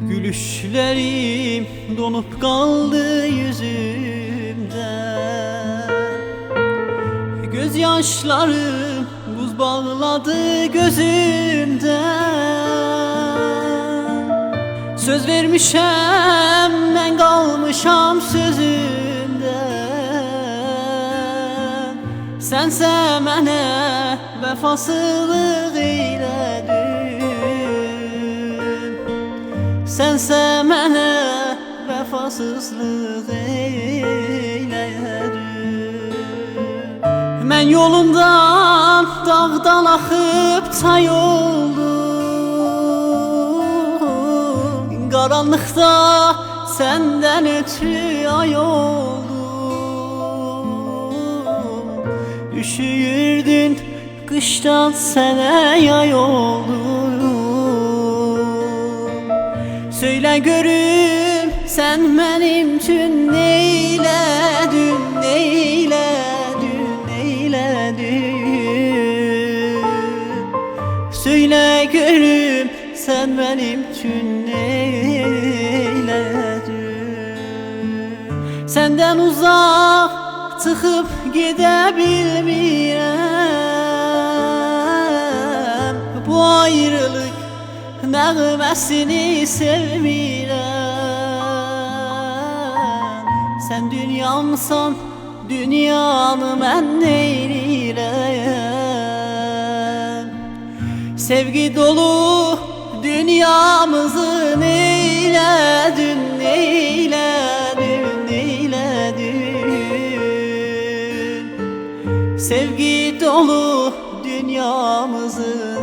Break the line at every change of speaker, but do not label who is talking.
Gülüşlerim donup kaldı yüzümde. Gözyaşlarım buz bağladı gözümde. Söz vermişem ben kalmışam sözümden Sense mənə vəfasızlıq Sense mənə vəfasızlıq eylədin Mən yolundan dağdan axıb çay oldum. Qaranlıqda səndən ötürü ay oldum. Üşüyürdün qışdan sənə yay oldum Söylə görüm sən mənim üçün neylədin, neylədin, neylədin Söylə görüm sən mənim üçün neylədin Səndən uzaq çıxıb gedə nəğməsini sevmirəm Sən dünyamsan, dünyanı mən neyləyəm Sevgi dolu dünyamızı neyledin, neyledin, neyledin? Sevgi dolu dünyamızı